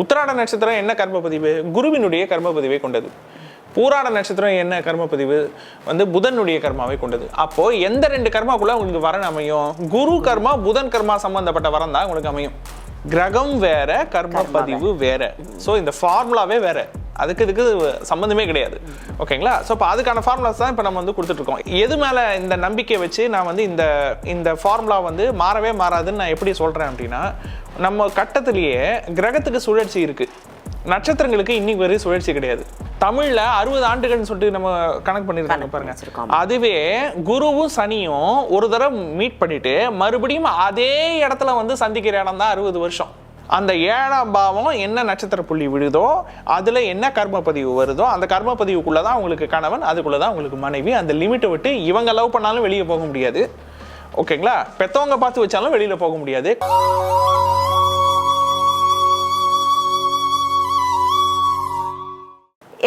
உத்திராட நட்சத்திரம் என்ன கர்ம பதிவு குருவினுடைய கர்ம பதிவை கொண்டது. பூராட நட்சத்திரம் என்ன கர்ம பதிவு வந்து புதனுடைய கர்மாவை கொண்டது. அப்போ எந்த ரெண்டு கர்மாக்குள்ள உங்களுக்கு வரன் அமையும்? குரு கர்மா புதன் கர்மா சம்பந்தப்பட்ட வரம் தான் உங்களுக்கு அமையும். கிரகம் வேற கர்ம பதிவு வேற. ஸோ இந்த ஃபார்முலாவே வேற. அதுக்கு இதுக்கு சம்மந்தமே கிடையாது. ஓகேங்களா? ஸோ இப்போ அதுக்கான ஃபார்முலாஸ் தான் இப்போ நம்ம வந்து கொடுத்துட்ருக்கோம். எது மேலே இந்த நம்பிக்கை வச்சு நான் வந்து இந்த இந்த ஃபார்முலா வந்து மாறவே மாறாதுன்னு நான் எப்படி சொல்கிறேன் அப்படின்னா நம்ம கட்டத்திலேயே கிரகத்துக்கு சுழற்சி இருக்குது நட்சத்திரங்களுக்கு இன்னைக்கு வரை சுழற்சி கிடையாது. தமிழ்ல அறுபது ஆண்டுகள்னு சொல்லிட்டு நம்ம கணக்கு பண்ணிருக்காங்க பாருங்க. அதுவே குருவும் சனியும் ஒரு தடவை மீட் பண்ணிட்டு மறுபடியும் அதே இடத்துல வந்து சந்திக்கிற இடம் தான் அறுபது வருஷம். அந்த ஏழாம் பாவம் என்ன நட்சத்திர புள்ளி விழுதோ அதில் என்ன கர்மப்பதிவு வருதோ அந்த கர்மப்பதிவுக்குள்ளே தான் உங்களுக்கு கணவன் அதுக்குள்ளே தான் உங்களுக்கு மனைவி. அந்த லிமிட்டை விட்டு இவங்க லவ் பண்ணாலும் வெளியே போக முடியாது. ஓகேங்களா பெற்றவங்க பார்த்து வச்சாலும் வெளியில் போக முடியாது.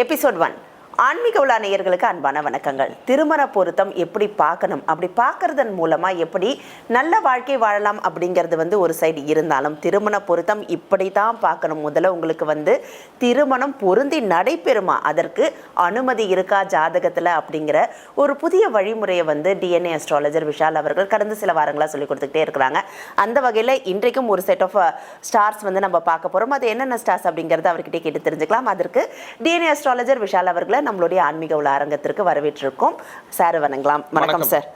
எபிசோட் ஒன் ஆன்மீக உலா நேயர்களுக்கு அன்பான வணக்கங்கள். திருமண பொருத்தம் எப்படி பார்க்கணும்? அப்படி பார்க்கறதன் மூலமா எப்படி நல்ல வாழ்க்கை வாழலாம் அப்படிங்கிறது வந்து ஒரு சைடு இருந்தாலும் திருமண பொருத்தம் இப்படி தான் பார்க்கணும். முதல்ல உங்களுக்கு வந்து திருமணம் பொருந்தி நடைபெறுமா? அதற்கு அனுமதி இருக்கா ஜாதகத்தில் அப்படிங்கிற ஒரு புதிய வழிமுறையை வந்து டிஎன்ஏ அஸ்ட்ராலஜர் விஷால் அவர்கள் கடந்த சில வாரங்களாக சொல்லி கொடுத்துக்கிட்டே இருக்கிறாங்க. அந்த வகையில் இன்றைக்கும் ஒரு செட் ஆஃப் ஸ்டார்ஸ் வந்து நம்ம பார்க்க போகிறோம் அது என்னென்ன ஸ்டார்ஸ் அப்படிங்கிறத அவர்கிட்ட கேட்டு தெரிஞ்சுக்கலாம். அதற்கு டிஎன்ஏ அஸ்ட்ராலஜர் விஷால் அவர்களை நம்மளுடைய ஆன்மீக உள்ள அரங்கத்திற்கு வரவேற்றிருக்கோம். சார் வணங்கலாம். வணக்கம். சார்.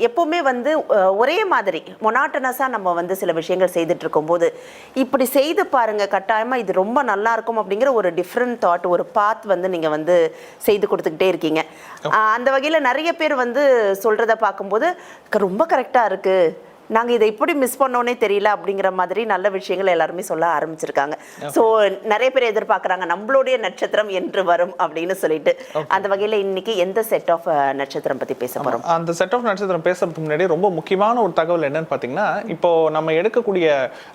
எப்பவுமே வந்து ஒரே மாதிரி மொனாட்டனஸாக நம்ம வந்து சில விஷயங்கள் செய்துட்டு இருக்கும்போது இப்படி செய்து பாருங்க கட்டாயமா இது ரொம்ப நல்லா இருக்கும் அப்படிங்கிற ஒரு டிஃப்ரெண்ட் தாட் ஒரு பாத் வந்து நீங்க வந்து செய்து கொடுத்துக்கிட்டே இருக்கீங்க. அந்த வகையில நிறைய பேர் வந்து சொல்றத பார்க்கும்போது "க- ரொம்ப கரெக்டா இருக்கு. நாங்க இதை இப்படி மிஸ் பண்ணோன்னே தெரியல அப்படிங்கிற மாதிரி நல்ல விஷயங்கள் எல்லாருமே சொல்ல ஆரம்பிச்சிருக்காங்க. ஸோ நிறைய பேர் எதிர்பார்க்கறாங்க நம்மளுடைய நட்சத்திரம் என்று வரும் அப்படின்னு சொல்லிட்டு. அந்த வகையில இன்னைக்கு எந்த செட் ஆஃப் நட்சத்திரம் பத்தி பேச போறோம்? அந்த செட் ஆஃப் நட்சத்திரம் பேசுறதுக்கு முன்னாடி ரொம்ப முக்கியமான ஒரு தகவல் என்னன்னு பார்த்தீங்கன்னா இப்போ நம்ம எடுக்கக்கூடிய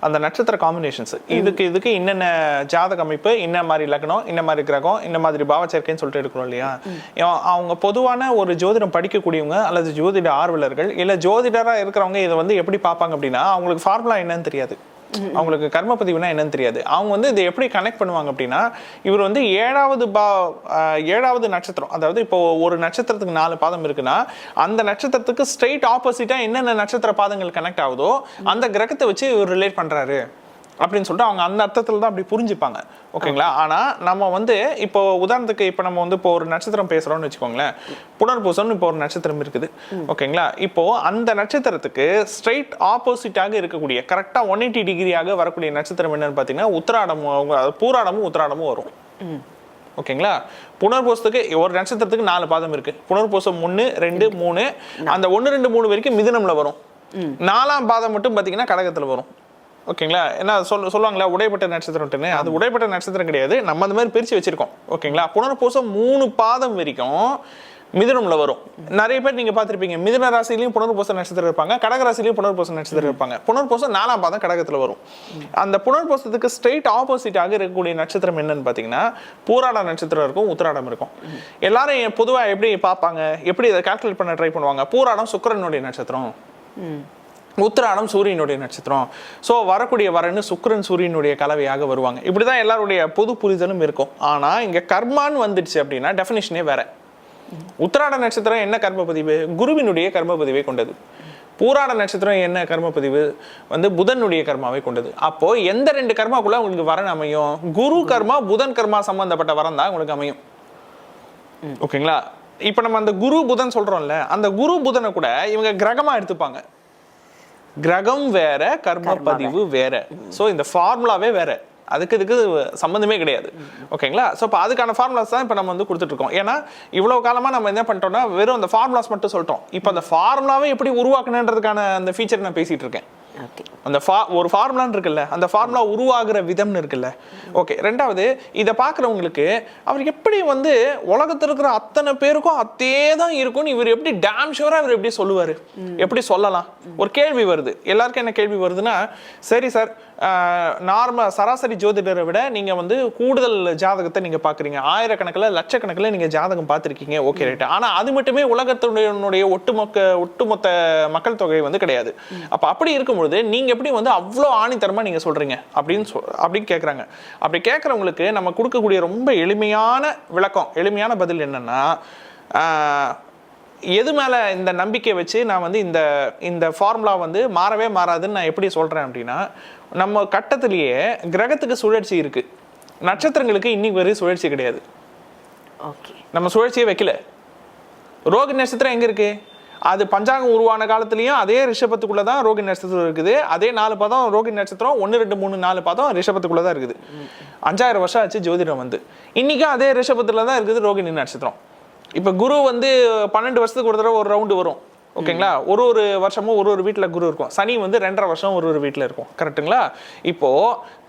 அந்த நட்சத்திர காம்பினேஷன்ஸ் இதுக்கு இதுக்கு என்னென்ன ஜாதக அமைப்பு என்ன மாதிரி லக்னம் என்ன மாதிரி கிரகம் என்ன மாதிரி பாவச்சேர்க்கைன்னு சொல்லிட்டு எடுக்கிறோம் இல்லையா? அவங்க பொதுவான ஒரு ஜோதிடம் படிக்கக்கூடியவங்க அல்லது ஜோதிட ஆர்வலர்கள் இல்ல ஜோதிடரா இருக்கிறவங்க இதை வந்து எப்படி பார்ப்பாங்க அப்படின்னா அவங்களுக்கு ஃபார்முலா என்னன்னு தெரியாது. அவங்களுக்கு கர்ம பதிவுனா என்னன்னு தெரியாது. அவங்க வந்து இதை எப்படி கனெக்ட் பண்ணுவாங்க அப்படின்னா இவர் வந்து ஏழாவது பா ஏழாவது நட்சத்திரம். அதாவது இப்போ ஒரு நட்சத்திரத்துக்கு நாலு பாதம் இருக்குன்னா அந்த நட்சத்திரத்துக்கு ஸ்ட்ரெயிட் ஆப்போசிட்டா என்னென்ன நட்சத்திர பாதங்கள் கனெக்ட் ஆகுதோ அந்த கிரகத்தை வச்சு இவர் ரிலேட் பண்றாரு. அப்படின்னு சொல்லிட்டு அவங்க அந்த அர்த்தத்தில் தான் அப்படி புரிஞ்சுப்பாங்க. ஓகேங்களா? ஆனா நம்ம வந்து இப்போ உதாரணத்துக்கு இப்போ நம்ம வந்து இப்போ ஒரு நட்சத்திரம் பேசுறோம்னு வச்சுக்கோங்களேன். புனர்பூசம்னு இப்போ ஒரு நட்சத்திரம் இருக்குது. ஓகேங்களா? இப்போ அந்த நட்சத்திரத்துக்கு ஸ்ட்ரைட் ஆப்போசிட்டாக இருக்கக்கூடிய கரெக்டா ஒன் எயிட்டி டிகிரியாக வரக்கூடிய நட்சத்திரம் என்னன்னு பார்த்தீங்கன்னா உத்திராடமும் பூராடமும் உத்திராடமும் வரும். ஓகேங்களா? புனர்பூசத்துக்கு ஒரு நட்சத்திரத்துக்கு நாலு பாதம் இருக்கு. புனர்பூசம் ஒன்று ரெண்டு மூணு. அந்த ஒன்று ரெண்டு மூணு வரைக்கும் மிதுனம்ல வரும். நாலாம் பாதம் மட்டும் பார்த்தீங்கன்னா கடகத்துல வரும். ஓகேங்களா? என்ன சொல் சொல்லுவாங்களா உடைப்பட்ட நட்சத்திரம்ட்டுன்னு அது உடைப்பட்ட நட்சத்திரம் கிடையாது. நம்ம அந்த மாதிரி பிரிச்சு வச்சிருக்கோம். ஓகேங்களா? புனர்பூசம் மூணு பாதம் வரைக்கும் மிதுனம்ல வரும். நிறைய பேர் நீங்க பார்த்திருப்பீங்க. மிதுன ராசிலையும் புனர்பூச நட்சத்திரம் இருப்பாங்க. கடக ராசிலையும் புனர்பூச நட்சத்திரம் இருப்பாங்க. புனர்பூசம் நாலாம் பாதம் கடகத்துல வரும். அந்த புனர்பூசத்துக்கு ஸ்ட்ரெயிட் ஆப்போசிட்டாக இருக்கக்கூடிய நட்சத்திரம் என்னன்னு பாத்தீங்கன்னா பூராட நட்சத்திரம் இருக்கும் உத்திராடம் இருக்கும். எல்லாரும் பொதுவா எப்படி பார்ப்பாங்க? எப்படி இதை கால்குலேட் பண்ண ட்ரை பண்ணுவாங்க? பூராடம் சுக்கிரனுடைய நட்சத்திரம். உத்திராடம் சூரியனுடைய நட்சத்திரம். ஸோ வரக்கூடிய வரன்னு சுக்கிரன் சூரியனுடைய கலவையாக வருவாங்க. இப்படிதான் எல்லாருடைய பொது புரிதலும் இருக்கும். ஆனா இங்க கர்மான்னு வந்துடுச்சு அப்படின்னா டெஃபினிஷனே வேற. உத்திராட நட்சத்திரம் என்ன கர்ம பதிவு குருவினுடைய கர்ம பதிவை கொண்டது. பூராட நட்சத்திரம் என்ன கர்ம பதிவு வந்து புதனுடைய கர்மாவை கொண்டது. அப்போ எந்த ரெண்டு கர்மாக்குள்ள உங்களுக்கு வரன் அமையும்? குரு கர்மா புதன் கர்மா சம்பந்தப்பட்ட வரம் தான் உங்களுக்கு அமையும். ஓகேங்களா? இப்போ நம்ம அந்த குரு புதன் சொல்றோம்ல அந்த குரு புதனை கூட இவங்க கிரகமா எடுத்துப்பாங்க. கிரகம் வேற கர்ம பதிவு வேற. சோ இந்த ஃபார்முலாவே வேற. அதுக்கு இதுக்கு சம்மந்தமே கிடையாது. ஓகேங்களா ஸோ இப்போ அதுக்கான ஃபார்முலாஸ் தான் இப்போ நம்ம வந்து கொடுத்துட்டு இருக்கோம் ஏன்னா இவ்வளவு காலமா நம்ம என்ன பண்ணிட்டோம்னா வெறும் அந்த ஃபார்முலாஸ் மட்டும் சொல்லிட்டோம். இப்போ அந்த ஃபார்முலாவே எப்படி உருவாக்கணுன்றதுக்கான அந்த ஃபீச்சர் நான் பேசிட்டு இருக்கேன். அந்த ஃபா ஒரு ஃபார்முலான்னு இருக்குல்ல அந்த ஃபார்முலா உருவாகிற விதம்னு இருக்குல்ல. ஓகே ரெண்டாவது இதை பார்க்குறவங்களுக்கு அவர் எப்படி வந்து உலகத்தில் இருக்கிற அத்தனை பேருக்கும் அத்தே தான் இருக்கும்னு இவர் எப்படி டேம் ஷூராக இவர் எப்படி சொல்லுவார்? எப்படி சொல்லலாம்? ஒரு கேள்வி வருது. எல்லாருக்கும் என்ன கேள்வி வருதுன்னா சரி சார் நார்மல் சராசரி ஜோதிடரை விட நீங்க வந்து கூடுதல் ஜாதகத்தை நீங்க பாக்குறீங்க. ஆயிரக்கணக்கில் லட்சக்கணக்கில் நீங்க ஜாதகம் பார்த்திருக்கீங்க. ஓகே ரைட் ஆனா அது மட்டுமே உலகத்தினுடைய ஒட்டுமொத்த ஒட்டுமொத்த மக்கள் தொகை வந்து கிடையாது. அப்ப அப்படி இருக்கும்பொழுது நீங்க எப்படி வந்து அவ்வளோ ஆணித்தரமா நீங்க சொல்றீங்க? அப்படின்னு சொல் அப்படின்னு கேக்குறாங்க. அப்படி கேட்கறவங்களுக்கு நம்ம கொடுக்கக்கூடிய ரொம்ப எளிமையான விளக்கம் எளிமையான பதில் என்னன்னா எது மேல இந்த நம்பிக்கை வச்சு நான் வந்து இந்த இந்த ஃபார்முலா வந்து மாறவே மாறாதுன்னு நான் எப்படி சொல்றேன் அப்படின்னா நம்ம கட்டத்திலேயே கிரகத்துக்கு சுழற்சி இருக்கு. நட்சத்திரங்களுக்கு இன்னைக்கு வரை சுழற்சி கிடையாது. நம்ம சுழற்சியே வைக்கல. ரோகிணி நட்சத்திரம் எங்க இருக்கு? அது பஞ்சாங்கம் உருவான காலத்துலயும் அதே ரிஷபத்துக்குள்ள தான் ரோகிணி நட்சத்திரம் இருக்குது. அதே நாலு பதம் ரோகிணி நட்சத்திரம் ஒன்று ரெண்டு மூணு நாலு பதம் ரிஷபத்துக்குள்ள தான் இருக்குது. அஞ்சாயிரம் வருஷம் ஆச்சு ஜோதிடம் வந்து. இன்னைக்கும் அதே ரிஷபத்துல தான் இருக்குது ரோகிணி நட்சத்திரம். இப்ப குரு வந்து பன்னெண்டு வருஷத்துக்கு ஒரு தடவை ஒரு ரவுண்டு வரும். ஓகேங்களா? ஒரு ஒரு வருஷமும் ஒரு ஒரு வீட்டில் குரு இருக்கும். சனி வந்து ரெண்டரை வருஷம் ஒரு ஒரு வீட்டில் இருக்கும். கரெக்ட்டுங்களா? இப்போ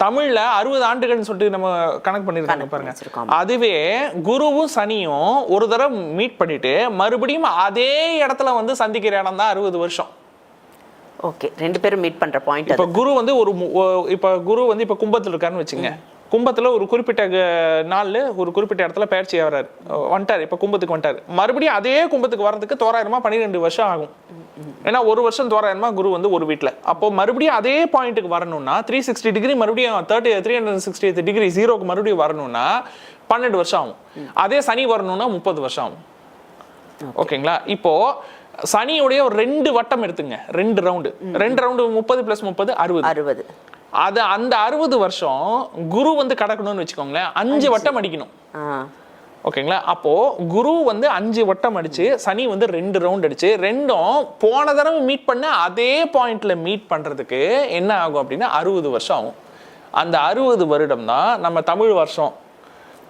தமிழ்ல அறுபது ஆண்டுகள்னு சொல்லிட்டு நம்ம கணக்கு பண்ணிருக்காங்க கணக்கு பாருங்க. அதுவே குருவும் சனியும் ஒரு தடவை மீட் பண்ணிட்டு மறுபடியும் அதே இடத்துல வந்து சந்திக்கிற இடம் தான் அறுபது வருஷம். ஓகே. ரெண்டு பேரும் மீட் பண்ற பாயிண்ட் இப்ப குரு வந்து ஒரு இப்ப குரு வந்து இப்ப கும்பத்துல இருக்காருன்னு வச்சுங்க. கும்பத்துல ஒரு குறிப்பிட்ட நாள்ல ஒரு குறிப்பிட்ட இடத்துல பயிற்சி ஆகிறாரு. வந்துட்டாரு இப்ப கும்பத்துக்கு வந்துட்டாரு. மறுபடியும் அதே கும்பத்துக்கு வர்றதுக்கு தோராயிரமா பன்னிரெண்டு வருஷம் ஆகும். ஏன்னா ஒரு வருஷம் தோராயிரமா குரு வந்து ஒரு வீட்ல. அப்போ மறுபடியும் அதே பாயிண்ட்டுக்கு வரணும்னா த்ரீ சிக்ஸ்டி டிகிரி மறுபடியும் thirty three hundred sixty degree ஜீரோக்கு மறுபடியும் வரணும்னா பன்னெண்டு வருஷம் ஆகும். அதே சனி வரணும்னா முப்பது வருஷம் ஆகும். ஓகேங்களா? இப்போ சனியுடைய ஒரு ரெண்டு வட்டம் எடுத்துங்க. ரெண்டு ரவுண்டு ரெண்டு ரவுண்டு முப்பது பிளஸ் முப்பது அறுபது. அறுபது. அது அந்த அறுபது வருஷம் குரு வந்து கடக்கணும்னு வச்சுக்கோங்களேன் அஞ்சு வட்டம் அடிக்கணும். ஓகேங்களா? அப்போ குரு வந்து அஞ்சு வட்டம் அடிச்சு சனி வந்து ரெண்டு ரவுண்ட் அடிச்சு ரெண்டும் போன தடவை மீட் பண்ண அதே பாயிண்ட்ல மீட் பண்றதுக்கு என்ன ஆகும் அப்படின்னா அறுபது வருஷம் ஆகும். அந்த அறுபது வருடம் தான் நம்ம தமிழ் வருஷம்.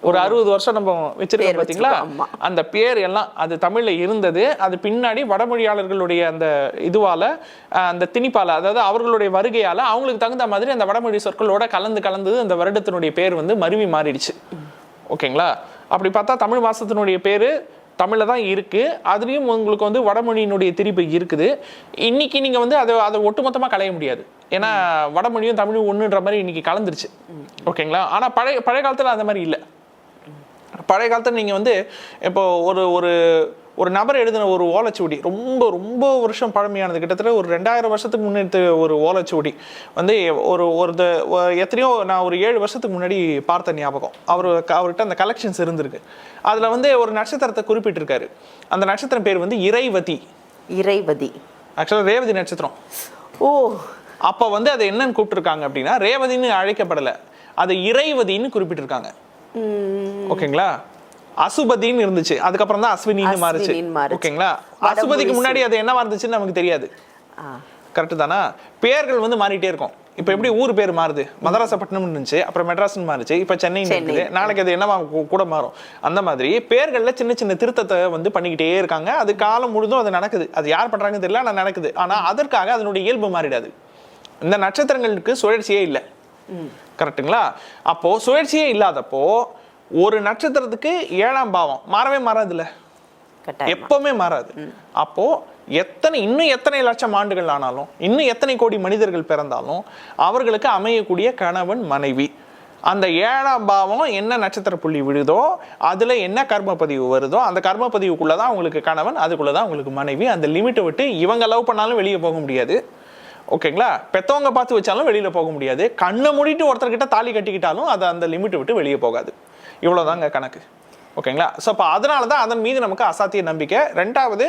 ஒரு அறுபது வருஷம் நம்ம வச்சிருக்கோம் பாத்தீங்களா. அந்த பேர் எல்லாம் அது தமிழ்ல இருந்தது. அது பின்னாடி வடமொழியாளர்களுடைய அந்த இதுவால அந்த திணிப்பால அதாவது அவர்களுடைய வருகையால அவங்களுக்கு தகுந்த மாதிரி அந்த வடமொழி சொற்களோட கலந்து கலந்து அந்த வருடத்தினுடைய பேர் வந்து மருவி மாறிடுச்சு. ஓகேங்களா? அப்படி பார்த்தா தமிழ் மாசத்தினுடைய பேரு தமிழ்ல தான் இருக்கு. அதுலயும் உங்களுக்கு வந்து வடமொழியினுடைய திரிப்பு இருக்குது. இன்னைக்கு நீங்க வந்து அதை அதை ஒட்டுமொத்தமா களைய முடியாது. ஏன்னா வடமொழியும் தமிழும் ஒண்ணுன்ற மாதிரி இன்னைக்கு கலந்துருச்சு. ஓகேங்களா? ஆனா பழைய பழைய காலத்துல அந்த மாதிரி இல்லை. பழைய காலத்துல நீங்க வந்து இப்போ ஒரு ஒரு ஒரு நபர் எழுதின ஒரு ஓலைச்சுவடி ரொம்ப ரொம்ப வருஷம் பழமையானது. கிட்டத்தட்ட ஒரு ரெண்டாயிரம் வருஷத்துக்கு முன்னெடுத்த ஒரு ஓலைச்சுவடி. வந்து ஒரு ஒரு எத்தனையோ நான் ஒரு ஏழு வருஷத்துக்கு முன்னாடி பார்த்த ஞாபகம். அவர் அவர்கிட்ட அந்த கலெக்ஷன்ஸ் இருந்திருக்கு. அதுல வந்து ஒரு நட்சத்திரத்தை குறிப்பிட்டிருக்காரு. அந்த நட்சத்திரம் பேர் வந்து இறைவதி. இறைவதி. ஆக்சுவலாக ரேவதி நட்சத்திரம். ஓ! அப்போ வந்து அதை என்னன்னு கூப்பிட்டுருக்காங்க அப்படின்னா ரேவதின்னு அழைக்கப்படலை. அது இறைவதின்னு குறிப்பிட்டிருக்காங்க. ஓகேங்களா? அசுபதின்னு இருந்துச்சு. அதுக்கப்புறம் தான் அஸ்வினின்னு மாறுச்சு. ஓகேங்களா? அசுபதிக்கு முன்னாடி அது என்னவா இருந்துச்சுன்னு நமக்கு தெரியாது. கரெக்ட் தானா? பேர்கள் வந்து மாறிட்டே இருக்கும். இப்போ எப்படி ஊர் பேர் மாறுது? மதராசப்பட்டினம் இருந்துச்சு அப்புறம் மெட்ராஸ்னு மாறுச்சு இப்போ சென்னை. இருக்குது. நாளைக்கு அது என்னவா கூட மாறும். அந்த மாதிரி பேர்கள்ல சின்ன சின்ன திருத்தத்தை வந்து பண்ணிக்கிட்டே இருக்காங்க. அது காலம் முழுதும் அது நடக்குது. அது யார் பண்றாங்கன்னு தெரியல ஆனா நடக்குது. ஆனா அதற்காக அதனுடைய இயல்பு மாறிடாது. இந்த நட்சத்திரங்களுக்கு சுழற்சியே இல்லை. கரெக்ட்டுங்களா அப்போ சுழற்சியே இல்லாதப்போ ஒரு நட்சத்திரத்துக்கு ஏழாம் பாவம் மாறவே மாறாதுல்ல? எப்பவுமே மாறாது. அப்போ எத்தனை இன்னும் எத்தனை லட்சம் ஆண்டுகள் ஆனாலும் இன்னும் எத்தனை கோடி மனிதர்கள் பிறந்தாலும் அவர்களுக்கு அமையக்கூடிய கணவன் மனைவி. அந்த ஏழாம் பாவம் என்ன நட்சத்திர புள்ளி விழுதோ அதுல என்ன கர்ம பதிவு வருதோ அந்த கர்ம பதிவுக்குள்ளதான் அவங்களுக்கு கணவன் அதுக்குள்ளதான் அவங்களுக்கு மனைவி. அந்த லிமிட்டை விட்டு இவங்க லவ் பண்ணாலும் வெளியே போக முடியாது. ஓகேங்களா? பெத்தவங்க பார்த்து வச்சாலும் வெளியில போக முடியாது. கண்ணை மூடிட்டு ஒருத்தர்கிட்ட தாலி கட்டிக்கிட்டாலும் அது அந்த லிமிட்டை விட்டு வெளியே போகாது. இவ்வளவுதாங்க கணக்கு. ஓகேங்களா? ஸோ அப்போ அதனால தான் அதன் மீது நமக்கு அசாத்திய நம்பிக்கை. ரெண்டாவது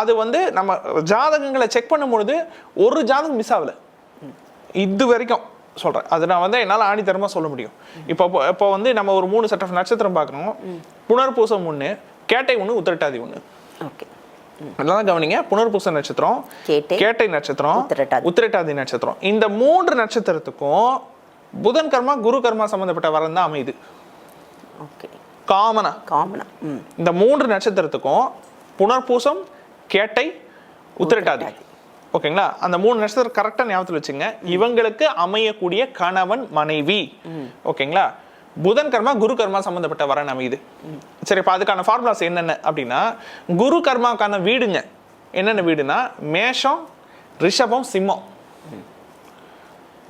அது வந்து நம்ம ஜாதகங்களை செக் பண்ணும்பொழுது ஒரு ஜாதகம் மிஸ் ஆகல. இது வரைக்கும் சொல்றேன். அது நான் வந்து என்னால் ஆணித்தரமா சொல்ல முடியும். இப்போ இப்போ வந்து நம்ம ஒரு மூணு செட் ஆஃப் நட்சத்திரம் பார்க்கணும். புனர்பூசம் ஒன்று கேட்டை ஒன்று உத்திரட்டாதி ஒன்று ஓகே. அதெல்லாம் கவனிங்க. புனர்பூச நட்சத்திரம் கேட்டை, நட்சத்திரம் உத்திரட்டாதி. நட்சத்திரம். இந்த மூன்று நட்சத்திரத்துக்கும் புதன் கர்மா குரு கர்மா சம்பந்தப்பட்ட வரம் தான் அமையுது. ஓகே. காமனா. காமனா. இந்த மூன்று நட்சத்திரத்துக்கும் புனர்பூசம் கேட்டை உத்திரட்டாதி. ஓகேங்களா? அந்த மூணு நட்சத்திரம் கரெக்டா ஞாபகத்தில் வச்சுங்க. இவங்களுக்கு அமையக்கூடிய கணவன் மனைவி. ஓகேங்களா? புதன் கர்மா குரு கர்மா சம்பந்தப்பட்ட வரன் அமையுது. சரி இப்போ அதுக்கான ஃபார்முலாஸ் என்னென்ன அப்படின்னா குரு கர்மாக்கான வீடுங்க. என்னென்ன வீடுனா மேஷம் ரிஷபம் சிம்மம்.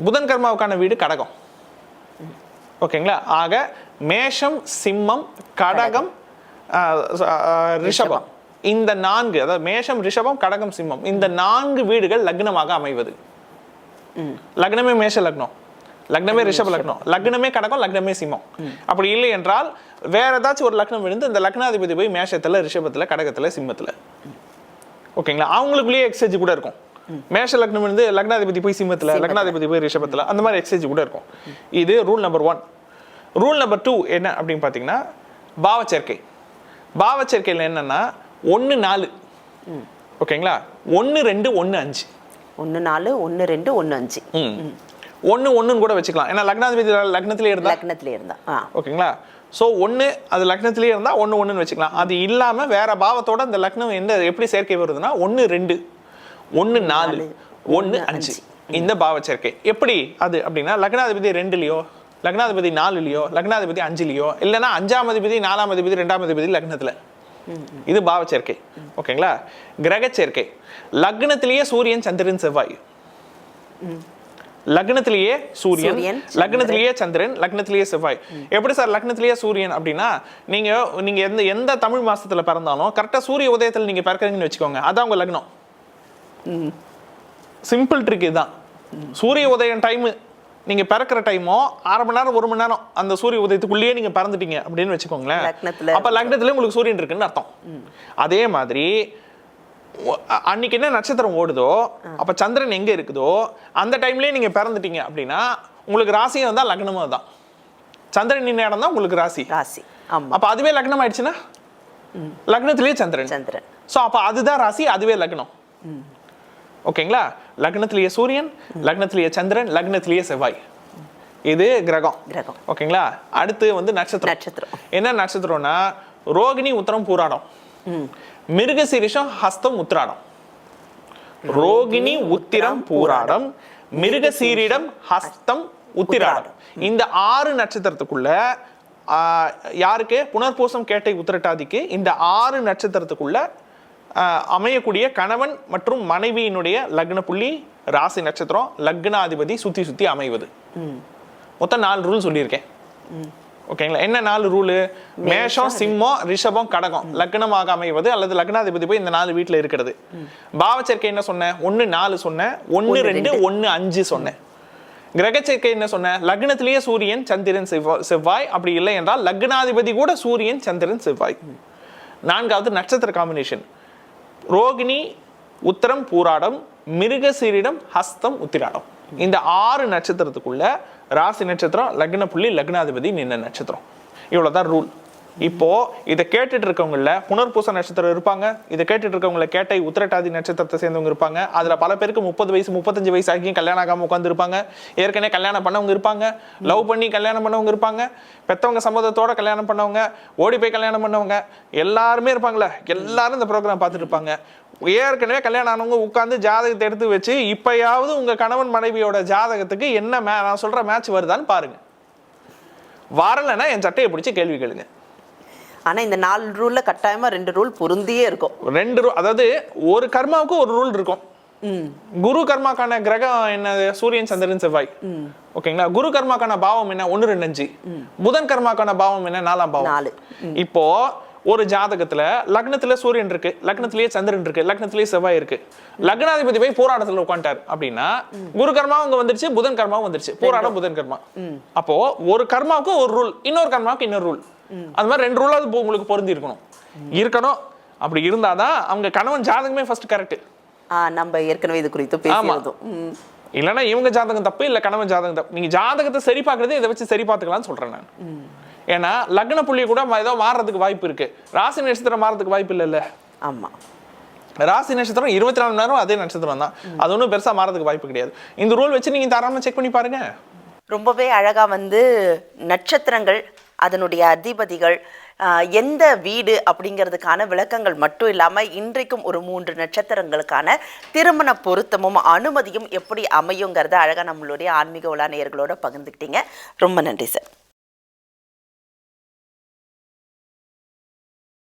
புதன் கர்மாவுக்கான வீடு கடகம். ஓகேங்களா? ஆக மேஷம் சிம்மம் கடகம் ரிஷபம். இந்த நான்கு அதாவது மேஷம் ரிஷபம் கடகம் சிம்மம் இந்த நான்கு வீடுகள் லக்னமாக அமைவது. லக்னமே மேஷ லக்னம். லக்னமே ரிஷப லக்னம். லக்னமே கடகம் லக்னமே சிம்மம். அப்படி இல்லை என்றால் வேற ஏதாச்சும் ஒரு லக்னம் விழுந்து இந்த லக்னாதிபதி போய் மேஷத்துல ரிஷபத்துல கடகத்துல சிம்மத்துல. ஓகேங்களா? அவங்களுக்குள்ளேயே எக்ஸேஜ் கூட இருக்கும். மேஷ லக்னம் வந்து லக்னாதிபதி போய் சிம்மத்துல லக்னாதிபதி போய் ரிஷபத்துல அந்த மாதிரி எக்ஸேஜ் கூட இருக்கும். இது rule number one rule number two என்ன அப்படின்னு பார்த்தீங்கன்னா பாவச்சேர்க்கை பாவச்சேர்க்கையில் என்னன்னா ஒன்று நாலு. ஓகேங்களா? ஒன்று ரெண்டு ஒன்று அஞ்சு. ஒன்று நாலு ஒன்று ரெண்டு ஒன்று அஞ்சு. ஒன்று ஒன்றுன்னு கூட வச்சுக்கலாம். ஏன்னா லக்னாதிபதி லக்னத்திலே இருந்தா? லக்னத்துல இருந்தா. ஓகேங்களா? ஸோ ஒன்று அது லக்னத்திலே இருந்தால் ஒன்று ஒன்றுன்னு வச்சுக்கலாம். அது இல்லாமல் வேற பாவத்தோட அந்த லக்னம் எந்த எப்படி சேர்க்கை வருதுன்னா ஒன்று ரெண்டு ஒன்று நாலு ஒன்று அஞ்சு. இந்த பாவ சேர்க்கை. எப்படி அது அப்படின்னா லக்னாதிபதி ரெண்டுலையோ லக்னாதிபதி நாலுலையோ லக்னாதிபதி அஞ்சுலையோ இல்லைன்னா அஞ்சாம் அதிபதி நாலாம் அதிபதி ரெண்டாம் அதிபதி லக்னத்தில். இது பாவ சேர்க்கை. ஓகேங்களா? கிரக சேர்க்கை. லக்னத்திலேயே சூரியன் சந்திரன் செவ்வாய். லக்னத்திலேயே சூரியன் லக்னத்திலேயே சந்திரன் லக்னத்திலேயே செவ்வாய். எப்படி சார் லக்னத்திலேயே சூரியன் அப்படின்னா நீங்க நீங்க எந்த எந்த தமிழ் மாசத்துல பிறந்தாலும் கரெக்டா சூரிய உதயத்துல நீங்க பிறக்கறீங்கன்னு வச்சுக்கோங்க. அதான் உங்க லக்னம். சிம்பிள் ட்ரிக் இதுதான். சூரிய உதயம் டைம் நீங்க பிறக்கிற டைமோ அரை மணி நேரம் ஒரு மணி நேரம் அந்த சூரிய உதயத்துக்குள்ளேயே நீங்க பிறந்துட்டீங்க அப்படின்னு வச்சுக்கோங்களேன். அப்ப லக்னத்துல உங்களுக்கு சூரியன் இருக்குன்னு அர்த்தம். அதே மாதிரி அன்னைக்கு என்ன நட்சத்திரம் ஓடுதோ அப்ப சந்திரன் எங்க இருக்குதோ அந்த டைம்லயே நீங்க பிறந்துட்டீங்க அப்படின்னா உங்களுக்கு ராசியும் இருந்தா லக்னமும் தான் சந்திரன் நின்ன இடம் தான் உங்களுக்கு ராசி. ராசி. ஆமா. அப்ப அதுவே லக்னம் ஆயிடுச்சுன்னா? லக்னத்திலேயே சந்திரன். சந்திரன். சோ அப்ப அதுதான் ராசி அதுவே லக்னம். ஓகேங்களா? லக்னத்திலேயே சூரியன் லக்னத்திலேயே சந்திரன் லக்னத்திலேயே செவ்வாய். இது கிரகம். கிரகம். ஓகேங்களா? அடுத்து வந்து நட்சத்திரம். நட்சத்திரம். என்ன நட்சத்திரம்னா ரோகிணி உத்தரம் பூராடம். மிருகசீரிஷம் ஹஸ்தம் உத்திராடம். ரோகிணி உத்திரம் பூராடம் மிருகசீரிடம் ஹஸ்தம் உத்திராடம். இந்த ஆறு நட்சத்திரத்துக்குள்ள யாருக்கு? புனர்பூசம் கேட்டை உத்திரட்டாதிக்கு இந்த ஆறு நட்சத்திரத்துக்குள்ள அமையக்கூடிய கணவன் மற்றும் மனைவியினுடைய லக்ன புள்ளி ராசி நட்சத்திரம் லக்னாதிபதி சுத்தி சுத்தி அமைவது. மொத்தம் நாலு ரூல் சொல்லியிருக்கேன். ஓகேங்களா என்ன நாலு ரூலு மேஷம் சிம்மம் ரிஷபம் கடகம். லக்னமாக அமைவது அல்லது லக்னாதிபதி போய் இந்த நாலு வீட்டுல இருக்கிறது. பாவச்சேர்க்கை என்ன சொன்னேன் ஒன்னு நாலு சொன்னேன் ஒன்னு ரெண்டு ஒன்னு அஞ்சு சொன்னேன் கிரகச்சேர்க்கை என்ன சொன்னேன் லக்னத்திலேயே சூரியன் சந்திரன் செவ்வா- செவ்வாய். அப்படி இல்லை என்றால் லக்னாதிபதி கூட சூரியன் சந்திரன் செவ்வாய். நான்காவது நட்சத்திர காம்பினேஷன் ரோகிணி உத்தரம் பூராடம் மிருகசீரிடம் ஹஸ்தம் உத்திராடம். இந்த ஆறு நட்சத்திரத்துக்குள்ள ராசி நட்சத்திரம் லக்ன புள்ளி லக்னாதிபதி நின்ன நட்சத்திரம். இவ்வளோதான் ரூல் இப்போ இதை கேட்டுட்டு இருக்கவங்கள புனர்பூச நட்சத்திரம் இருப்பாங்க. இதை கேட்டுட்டு இருக்கவங்கள கேட்டை உத்திரட்டாதி நட்சத்திரத்தை சேர்ந்தவங்க இருப்பாங்க. அதுல பல பேருக்கு முப்பது வயசு முப்பத்தஞ்சு வயசு ஆகியும் கல்யாணம் ஆகாம உட்காந்துருப்பாங்க ஏற்கனவே கல்யாணம் பண்ணவங்க இருப்பாங்க. லவ் பண்ணி கல்யாணம் பண்ணவங்க இருப்பாங்க. பெத்தவங்க சம்மதத்தோட கல்யாணம் பண்ணவங்க ஓடி போய் கல்யாணம் பண்ணவங்க எல்லாருமே இருப்பாங்களே எல்லாரும் இந்த ப்ரோக்ராம் பார்த்துட்டு இருப்பாங்க. ஏற்கனவே கல்யாணம் ஆனவங்க உட்காந்து ஜாதகத்தை எடுத்து வச்சு இப்பயாவது உங்க கணவன் மனைவியோட ஜாதகத்துக்கு என்ன மே நான் சொல்ற மேட்ச் வருதான்னு பாருங்க. வரலைன்னா என் சட்டையை பிடிச்சி கேள்வி கேளுங்க. ஆனா இந்த நாலு ரூல்ல கட்டாயமா ரெண்டு ரூல் பொருந்தியே இருக்கும். ரெண்டு ரூ அதாவது ஒரு கர்மாவுக்கு ஒரு ரூல் இருக்கும். குரு கர்மாக்கான கிரகம் என்னது சூரியன் சந்திரன் செவ்வாய். ஓகேங்களா குரு கர்மாக்கான பாவம் என்ன? ஒன்னு ரெண்டு அஞ்சு. புதன் கர்மாக்கான பாவம் என்ன? நாலாம் பாவம். நாலு. இப்போ ஒரு ஜாதகத்துல லக்னத்துல சூரியன் இருக்கு லக்னத்திலேயே சந்திரன் இருக்கு லக்னத்திலேயே செவ்வாய் இருக்கு. லக்னாதிபதி போய் போராட்டத்துல உட்காந்துட்டாரு அப்படின்னா குரு கர்மாவும் அங்க வந்துருச்சு புதன் கர்மாவும் வந்துருச்சு. போராடம் புதன் கர்மா. அப்போ ஒரு கர்மாவுக்கு ஒரு ரூல் இன்னொரு கர்மாவுக்கு இன்னொரு ரூல். அந்த மாதிரி ரெண்டு ரூலாவது உங்களுக்கு பொருந்தி இருக்கணும். இருக்கணும். அப்படி இருந்தாதான் அவங்க கணவன் ஜாதகமே ஃபர்ஸ்ட் கரெக்ட் நம்ம ஏற்கனவே இது குறித்து பேசியிருந்தோம். ம். இல்லைன்னா இவங்க ஜாதகம் தப்பு இல்ல கணவன் ஜாதகம் தப்பு. நீங்க ஜாதகத்தை சரி பார்க்கறதே இதை வச்சு சரி பார்த்துக்கலாம்னு சொல்றேன் நான். ஏன்னா லக்ன புள்ளி கூட ஏதோ மாறுறதுக்கு வாய்ப்பு இருக்கு. ராசி நட்சத்திரம் மாறதுக்கு வாய்ப்பு இல்லைல்ல. ஆமா. ராசி நட்சத்திரம் இருபத்தி நாலு மணி நேரம் அதே நட்சத்திரம் தான். அது ஒன்றும் பெருசா மாறதுக்கு வாய்ப்பு கிடையாது. இந்த ரூல் வச்சு நீங்க தாராளமா செக் பண்ணி பாருங்க. ரொம்பவே அழகா வந்து நட்சத்திரங்கள் அதனுடைய அதிபதிகள் எந்த வீடு அப்படிங்கிறதுக்கான விளக்கங்கள் மட்டும் இல்லாமல் இன்றைக்கும் ஒரு மூன்று நட்சத்திரங்களுக்கான திருமண பொருத்தமும் அனுமதியும் எப்படி அமையுங்கிறத அழகாக நம்மளுடைய ஆன்மீக உலா நேயர்களோட பகிர்ந்துக்கிட்டீங்க. ரொம்ப நன்றி சார்.